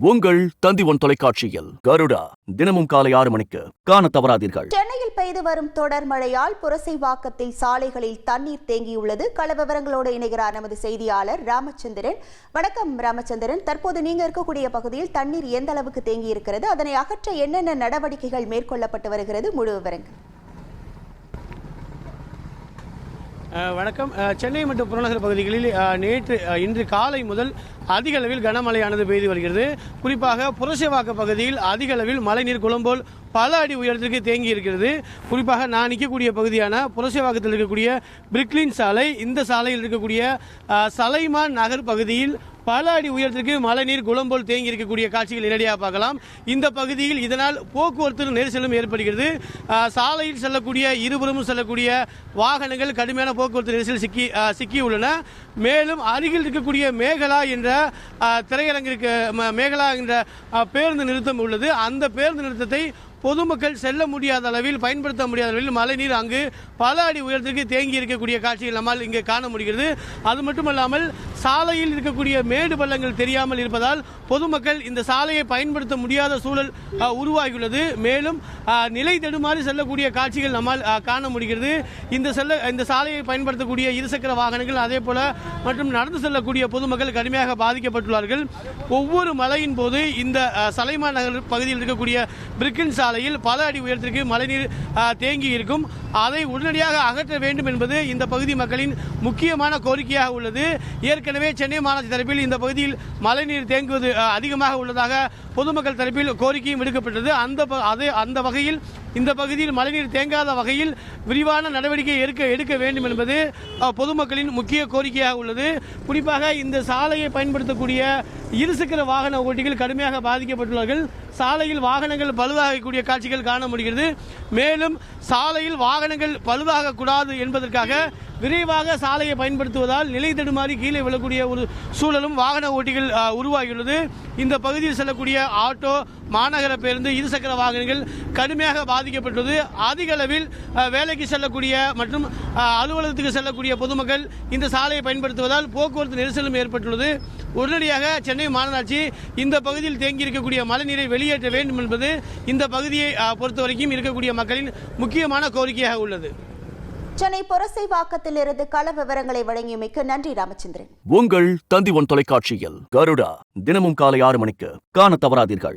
உங்கள் தந்தி ஒன் தொலைக்காட்சியில் கருடா தினமும் காலை ஆறு மணிக்கு காண தவறாதீர்கள். சென்னையில் பெய்து வரும் தொடர் மழையால் புரசைவாக்கத்தில் சாலைகளில் தண்ணீர் தேங்கியுள்ளது. கள விவரங்களோடு இணைகிறார் நமது செய்தியாளர் ராமச்சந்திரன். வணக்கம் ராமச்சந்திரன். தற்போது நீங்க இருக்கக்கூடிய பகுதியில் தண்ணீர் எந்த அளவுக்கு தேங்கி இருக்கிறது அதனை அகற்ற என்னென்ன நடவடிக்கைகள் மேற்கொள்ளப்பட்டு வருகிறது? முழு விவரங்கள். வணக்கம். சென்னை மற்றும் புறநகர் பகுதிகளில் நேற்று இன்று காலை முதல் அதிக அளவில் கனமழையானது பெய்து வருகிறது. குறிப்பாக புரசவாக்க பகுதியில் அதிக அளவில் மழைநீர் குளம்போல் பல அடி உயரத்திற்கு தேங்கி இருக்கிறது. குறிப்பாக நான் நிற்கக்கூடிய பகுதியான புரசவாக்கத்தில் இருக்கக்கூடிய பிரிக்லின் சாலை இந்த சாலையில் இருக்கக்கூடிய சலைமான் நகர் பகுதியில் பல அடி உயரத்திற்கு மழைநீர் குளம்போல் தேங்கி இருக்கக்கூடிய காட்சிகள் நேரடியாக பார்க்கலாம். இந்த பகுதியில் இதனால் போக்குவரத்து நெரிசலும் ஏற்படுகிறது. சாலையில் செல்லக்கூடிய இருபுறமும் செல்லக்கூடிய வாகனங்கள் கடுமையான போக்குவரத்து நெரிசல் சிக்கி சிக்கியுள்ளன. சிக்கி உள்ளன மேலும் அருகில் இருக்கக்கூடிய மேகலா என்ற திரையரங்கிற்கு ம- மேகலா என்ற பேருந்து நிறுத்தம் உள்ளது. அந்த பேருந்து நிறுத்தத்தை பொதுமக்கள் செல்ல முடியாத அளவில் பயன்படுத்த முடியாத அளவில் மழைநீர் அங்கு பல அடி உயரத்திற்கு தேங்கி இருக்கக்கூடிய காட்சிகள் நம்மால் இங்கே காண முடிகிறது. அது மட்டுமல்லாமல் சாலையில் இருக்கக்கூடிய மேடு பள்ளங்கள் தெரியாமல் இருப்பதால் பொதுமக்கள் இந்த சாலையை பயன்படுத்த முடியாத சூழல் உருவாகியுள்ளது. மேலும் நிலை தடுமாறி செல்லக்கூடிய காட்சிகள் நம்மால் காண முடிகிறது. இந்த செல்ல இந்த சாலையை பயன்படுத்தக்கூடிய இருசக்கர வாகனங்கள் அதே போல மற்றும் நடந்து செல்லக்கூடிய பொதுமக்கள் கடுமையாக பாதிக்கப்பட்டுள்ளார்கள். ஒவ்வொரு மழையின் போது இந்த சலைமா நகர் பகுதியில் இருக்கக்கூடிய பிரிக்கின் சாலையில் பல அடி உயரத்திற்கு மழைநீர் தேங்கி இருக்கும். அதை உடனடியாக அகற்ற வேண்டும் என்பது இந்த பகுதி மக்களின் முக்கியமான கோரிக்கையாக உள்ளது. ஏற்கனவே சென்னை மாநகராட்சி தரப்பில் இந்த பகுதியில் மழைநீர் தேங்குவது அதிகமாக உள்ளதாக பொதுமக்கள் தரப்பில் கோரிக்கையும் விடுக்கப்பட்டது. அந்த ப- அந்த வகையில் இந்த பகுதியில் மழைநீர் தேங்காத வகையில் விரிவான நடவடிக்கை எடுக்க எடுக்க வேண்டும் என்பது பொதுமக்களின் முக்கிய கோரிக்கையாக உள்ளது. குறிப்பாக இந்த சாலையை பயன்படுத்தக்கூடிய இருசக்கர வாகன ஓட்டிகள் கடுமையாக பாதிக்கப்பட்டுள்ளார்கள். சாலையில் வாகனங்கள் பழுதாகக்கூடிய காட்சிகள் காண முடிகிறது. மேலும் சாலையில் வாகனங்கள் பழுதாக கூடாது என்பதற்காக விரைவாக சாலையை பயன்படுத்துவதால் நிலை தடுமாறி கீழே விழக்கூடிய ஒரு சூழலும் வாகன ஓட்டிகள் உருவாகியுள்ளது. இந்த பகுதியில் செல்லக்கூடிய ஆட்டோ மாநகர பேருந்து இருசக்கர வாகனங்கள் கடுமையாக பாதிக்கப்பட்டுள்ளது. அதிக அளவில் வேலைக்கு செல்லக்கூடிய மற்றும் அலுவலகத்துக்கு செல்லக்கூடிய பொதுமக்கள் இந்த சாலையை பயன்படுத்துவதால் போக்குவரத்து நெரிசலும் ஏற்பட்டுள்ளது. உடனடியாக சென்னை மாநகராட்சி இந்த பகுதியில் தேங்கியிருக்கக்கூடிய மழைநீரை வெளி வெளியேற்ற வேண்டும் என்பது இந்த பகுதியை பொறுத்தவரைக்கும் இருக்கக்கூடிய மக்களின் முக்கியமான கோரிக்கையாக உள்ளது. சென்னை புரசைவாக்கத்தில் இருந்து கள விவரங்களை வழங்கியமைக்கு நன்றி ராமச்சந்திரன். உங்கள் தந்தி ஒன் தொலைக்காட்சியில் கருடா தினமும் காலை ஆறு மணிக்கு காண தவறாதீர்கள்.